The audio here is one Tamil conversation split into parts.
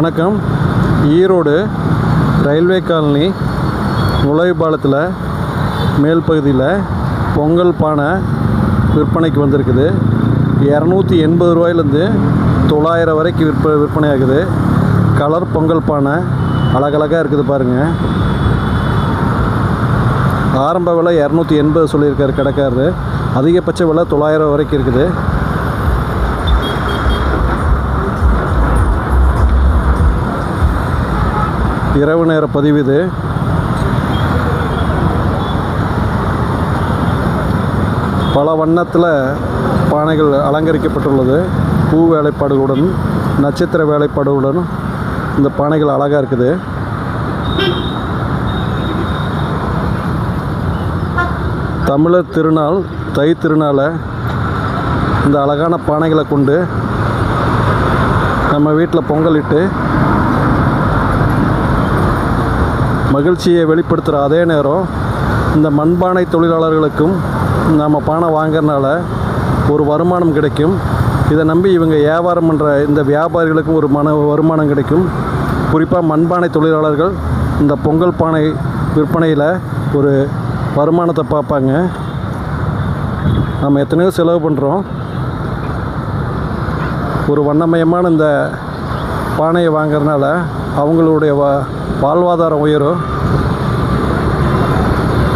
வணக்கம். ஈரோடு ரயில்வே காலனி நுழைவு பாலத்தில் மேல் பகுதியில் பொங்கல் பானை விற்பனைக்கு வந்திருக்குது. இரநூத்தி எண்பது ரூபாயிலேருந்து தொள்ளாயிரம் வரைக்கும் விற்ப விற்பனை ஆகுது கலர் பொங்கல் பானை அழகழகாக இருக்குது பாருங்கள் ஆரம்ப விலை இரநூத்தி எண்பது சொல்லியிருக்காரு கடைக்காரரு. அதிகபட்ச விலை தொள்ளாயிரம் வரைக்கும் இருக்குது. இரவு நேர பதிவு இது. பல வண்ணத்தில் பானைகள் அலங்கரிக்கப்பட்டுள்ளது. பூ வேலைப்பாடுகளுடன் நட்சத்திர வேலைப்பாடுகளுடன் இந்த பானைகள் அழகாக இருக்குது. தமிழர் திருநாள் தை திருநாளை இந்த அழகான பானைகளை கொண்டு நம்ம வீட்டில் பொங்கலிட்டு மகிழ்ச்சியை வெளிப்படுத்துகிற அதே நேரம் இந்த மண்பானை தொழிலாளர்களுக்கும் நம்ம பானை வாங்குறனால ஒரு வருமானம் கிடைக்கும். இதை நம்பி இவங்க வியாபாரம் பண்ணுற இந்த வியாபாரிகளுக்கும் ஒரு மன வருமானம் கிடைக்கும். குறிப்பாக மண்பானை தொழிலாளர்கள் இந்த பொங்கல் பானை விற்பனையில் ஒரு வருமானத்தை பார்ப்பாங்க. நம்ம எத்தனையோ செலவு பண்ணுறோம் ஒரு வண்ணமயமான இந்த பானையை வாங்குறதுனால அவங்களுடைய வா வாழ்வாதாரம் உயரும்.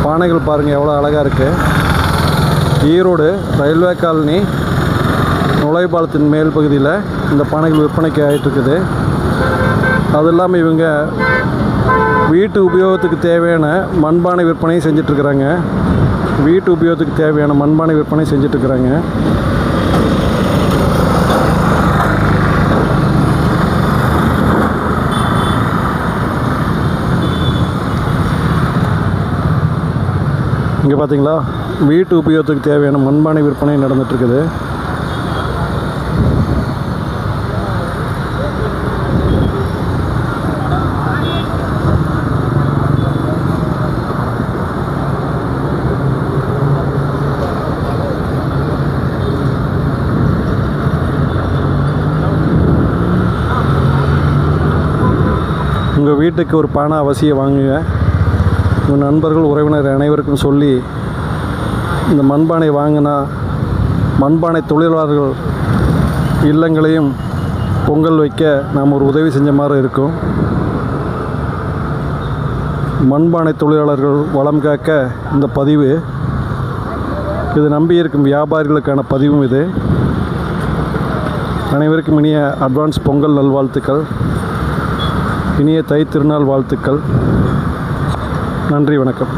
பானைகள் பாருங்கள் எவ்வளோ அழகாக இருக்குது ஈரோடு ரயில்வே காலனி நுழைபாலத்தின் மேல் பகுதியில் இந்த பானைகள் விற்பனைக்கு ஆகிட்டுருக்குது அது இல்லாமல் இவங்க வீட்டு உபயோகத்துக்கு தேவையான மண்பானை விற்பனையும் செஞ்சிட்ருக்குறாங்க வீட்டு உபயோகத்துக்கு தேவையான மண்பானை விற்பனை செஞ்சிட்ருக்குறாங்க இங்கே பார்த்தீங்களா வீட்டு உபயோகத்துக்கு தேவையான மண்பானை விற்பனை நடந்துகிட்ருக்குது உங்கள் வீட்டுக்கு ஒரு பானை அவசியம் வாங்குங்க. உன் நண்பர்கள் உறவினர் அனைவருக்கும் சொல்லி இந்த மண்பானை வாங்கினா மண்பானை தொழிலாளர்கள் இல்லங்களையும் பொங்கல் வைக்க நாம் ஒரு உதவி செஞ்ச மாதிரி இருக்கும். மண்பானை தொழிலாளர்கள் வளம் காக்க இந்த பதிவு இது நம்பி இருக்கும் வியாபாரிகளுக்கான பதிவும் இது. அனைவருக்கும் இனிய அட்வான்ஸ் பொங்கல் நல்வாழ்த்துக்கள். இனிய தை திருநாள் வாழ்த்துக்கள். நன்றி வணக்கம்.